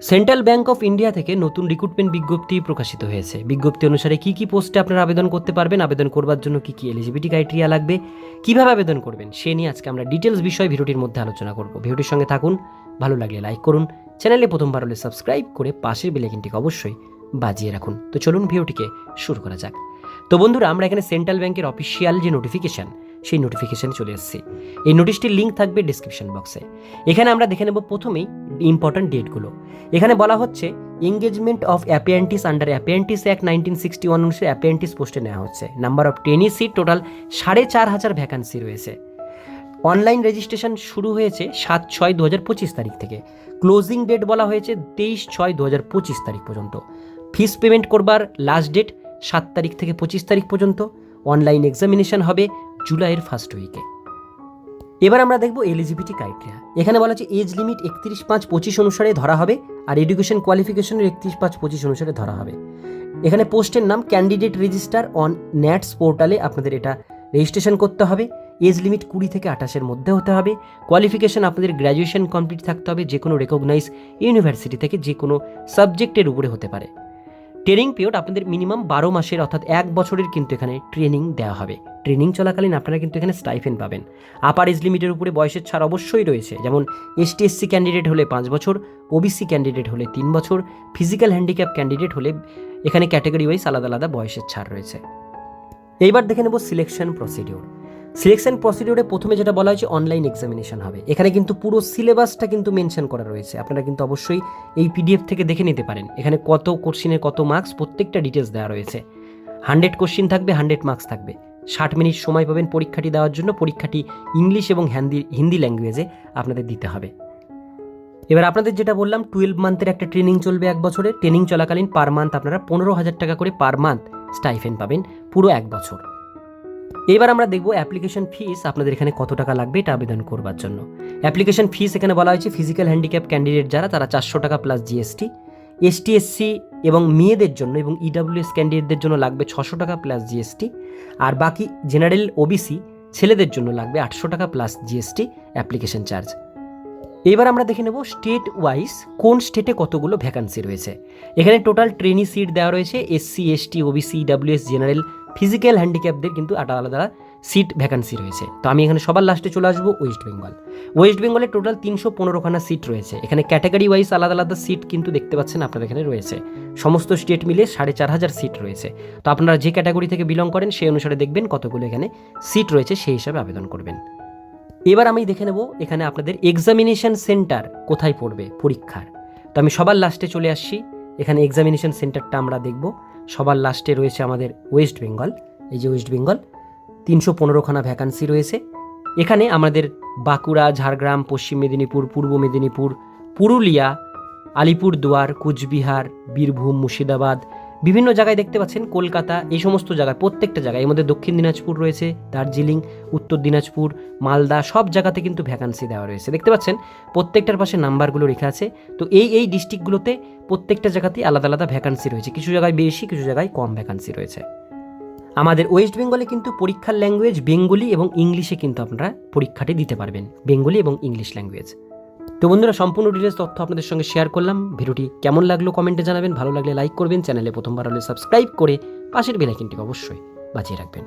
Central bank of India থেকে নতুন recruitment বিজ্ঞপ্তি প্রকাশিত হয়েছে। বিজ্ঞপ্তি অনুসারে কি কি পোস্টে আপনারা আবেদন করতে পারবেন, আবেদন করবার জন্য কি কি এলিজিবিলিটি ক্রাইটেরিয়া লাগবে, কীভাবে আবেদন করবেন, সে নিয়ে আজকে আমরা ডিটেলস বিষয় ভিডিওটির মধ্যে আলোচনা করব। ভিডিওটির সঙ্গে থাকুন, ভালো লাগলে লাইক করুন, চ্যানেলে প্রথমবার হলে সাবস্ক্রাইব করে পাশের বেলাইকিনটিকে অবশ্যই বাজিয়ে রাখুন। তো চলুন ভিডিওটিকে শুরু করা যাক। তো বন্ধুরা, আমরা এখানে সেন্ট্রাল ব্যাংকের অফিসিয়াল যে নোটিফিকেশন সেই নোটিফিকেশনে চলে এসেছি। এই নোটিশটির লিঙ্ক থাকবে ডিসক্রিপশন বক্সে এখানে আমরা দেখে নেব প্রথমেই ইম্পর্ট্যান্ট ডেটগুলো এখানে বলা হচ্ছে engagement of apprentices under apprentices act nineteen sixty one অনুসারে অ্যাপিয়েন্টিস পোস্টে নেওয়া হচ্ছে। Number of trainee seat total সাড়ে চার হাজার ভ্যাকান্সি রয়েছে। অনলাইন রেজিস্ট্রেশন শুরু হয়েছে সাত ছয় দু হাজার পঁচিশ তারিখ থেকে। ক্লোজিং ডেট বলা হয়েছে তেইশ ছয় দু হাজার পঁচিশ তারিখ পর্যন্ত। ফিস পেমেন্ট করবার লাস্ট ডেট সাত তারিখ থেকে পঁচিশ তারিখ পর্যন্ত। অনলাইন এক্সামিনেশন হবে জুলাইয়ের ফার্স্ট উইকে এবার আমরা দেখব এলিজিবিলিটি ক্রাইটেরিয়া এখানে বলা হচ্ছে এজ লিমিট একত্রিশ পাঁচ পঁচিশ অনুসারে ধরা হবে আর এডুকেশন কোয়ালিফিকেশনের একত্রিশ পাঁচ পঁচিশ অনুসারে ধরা হবে। এখানে পোস্টের নাম ক্যান্ডিডেট রেজিস্টার অন ন্যাটস পোর্টালে আপনাদের এটা রেজিস্ট্রেশন করতে হবে। এজ লিমিট কুড়ি থেকে আঠাশের মধ্যে হতে হবে। কোয়ালিফিকেশন আপনাদের গ্র্যাজুয়েশন কমপ্লিট থাকতে হবে যে কোনো রেকগনাইজ ইউনিভার্সিটি থেকে যে কোনো সাবজেক্টের উপরে হতে পারে। ট্রেনিং পিরিয়ড আপনাদের মিনিমাম বারো মাসের অর্থাৎ এক বছরের কিন্তু এখানে ট্রেনিং দেওয়া হবে। ট্রেনিং চলাকালীন আপনারা কিন্তু এখানে স্টাইফেন পাবেন। আপার এজ লিমিটের উপরে বয়সের ছাড় অবশ্যই রয়েছে। যেমন এসটি এসসি ক্যান্ডিডেট হলে পাঁচ বছর ওবিসি ক্যান্ডিডেট হলে তিন বছর ফিজিক্যাল হ্যান্ডিক্যাপ ক্যান্ডিডেট হলে এখানে ক্যাটাগরি ওয়াইজ আলাদা আলাদা বয়সের ছাড় রয়েছে। এইবার দেখে নেব সিলেকশন প্রসিডিওর সিলেকশন প্রসিডিওরে প্রথমে যেটা বলা হয়েছে অনলাইন এক্সামিনেশন হবে। এখানে কিন্তু পুরো সিলেবাসটা কিন্তু মেনশন করা রয়েছে। আপনারা কিন্তু অবশ্যই এই পিডিএফ থেকে দেখে নিতে পারেন। এখানে কত কোশ্চিনের কত মার্কস প্রত্যেকটা ডিটেলস দেওয়া রয়েছে। হান্ড্রেড কোশ্চিন থাকবে হান্ড্রেড মার্কস থাকবে। ষাট মিনিট সময় পাবেন পরীক্ষাটি দেওয়ার জন্য। পরীক্ষাটি ইংলিশ এবং হিন্দি হিন্দি ল্যাঙ্গুয়েজে আপনাদের দিতে হবে। এবার আপনাদের যেটা বললাম টুয়েলভ মান্থের একটা ট্রেনিং চলবে এক বছরে। ট্রেনিং চলাকালীন পার মান্থ আপনারা পনেরো হাজার টাকা করে পার মান্থ স্টাইফেন পাবেন পুরো এক বছর। এবার আমরা দেখব অ্যাপ্লিকেশন ফিস আপনাদের এখানে কত টাকা লাগবে এটা আবেদন করবার জন্য। অ্যাপ্লিকেশন ফিস এখানে বলা হয়েছে ফিজিক্যাল হ্যান্ডিক্যাপ ক্যান্ডিডেট যারা, তারা চারশো টাকা প্লাস জিএসটি এসটি এসসি এবং মেয়েদের জন্য এবং E ইডাব্লিউএস ক্যান্ডিডেটদের জন্য লাগবে ছশো টাকা প্লাস জিএসটি আর বাকি জেনারেল ওবিসি ছেলেদের জন্য লাগবে আটশো টাকা প্লাস জিএসটি অ্যাপ্লিকেশন চার্জ এবার আমরা দেখে নেব স্টেট ওয়াইজ কোন স্টেটে কতগুলো ভ্যাকান্সি রয়েছে। এখানে টোটাল ট্রেনি সিট দেওয়া রয়েছে SC ST OBC WS general physical হ্যান্ডিক্যাপদের কিন্তু আলাদা আলাদা সিট ভ্যাকান্সি রয়েছে। তো আমি এখানে সবার লাস্টে চলে আসব ওয়েস্ট বেঙ্গল ওয়েস্ট বেঙ্গলে টোটাল তিনশো পনেরোখানা সিট রয়েছে। এখানে ক্যাটাগরি ওয়াইজ আলাদা আলাদা সিট কিন্তু দেখতে পাচ্ছেন আপনার এখানে রয়েছে। সমস্ত স্টেট মিলে সাড়ে চার হাজার সিট রয়েছে। তো আপনারা যে ক্যাটাগরি থেকে বিলং করেন সেই অনুসারে দেখবেন কতগুলো এখানে সিট রয়েছে সেই হিসাবে আবেদন করবেন। এবার আমি দেখে নেব এখানে আপনাদের এক্সামিনেশন সেন্টার কোথায় পড়বে পরীক্ষার। তো আমি সবার লাস্টে চলে আসছি। এখানে এক্সামিনেশন সেন্টারটা আমরা দেখব। সবার লাস্টে রয়েছে আমাদের ওয়েস্ট বেঙ্গল, এই যে ওয়েস্ট বেঙ্গল, তিনশো পনেরোখানা ভ্যাকান্সি রয়েছে। এখানে আমাদের বাঁকুড়া, ঝাড়গ্রাম, পশ্চিম মেদিনীপুর, পূর্ব মেদিনীপুর, পুরুলিয়া, আলিপুরদুয়ার, কুচবিহার, বীরভূম, মুর্শিদাবাদ বিভিন্ন জায়গায় দেখতে পাচ্ছেন কলকাতা, এই সমস্ত জায়গায়, প্রত্যেকটা জায়গায়। এর মধ্যে দক্ষিণ দিনাজপুর রয়েছে, দার্জিলিং, উত্তর দিনাজপুর, মালদা, সব জায়গাতে কিন্তু ভ্যাকান্সি দেওয়া রয়েছে। দেখতে পাচ্ছেন, প্রত্যেকটার পাশে নাম্বারগুলো রেখা আছে। তো এই এই ডিস্ট্রিক্টগুলোতে প্রত্যেকটা জায়গাতেই আলাদা আলাদা ভ্যাকান্সি রয়েছে। কিছু জায়গায় বেশি, কিছু জায়গায় কম ভ্যাকান্সি রয়েছে। আমাদের ওয়েস্ট বেঙ্গলে কিন্তু পরীক্ষার ল্যাঙ্গুয়েজ বেঙ্গলি এবং ইংলিশে কিন্তু আপনারা পরীক্ষাটি দিতে পারবেন। বেঙ্গলি এবং ইংলিশ ল্যাঙ্গুয়েজ তো বন্ধুরা, সম্পূর্ণ ডিটেলস তথ্য আপনাদের সঙ্গে শেয়ার করলাম। ভিডিওটি কেমন লাগল কমেন্টে জানাবেন। ভালো লাগলে লাইক করবেন। চ্যানেলে প্রথমবার হলে সাবস্ক্রাইব করে পাশের বেলাইকিনটিকে অবশ্যই বাঁচিয়ে রাখবেন।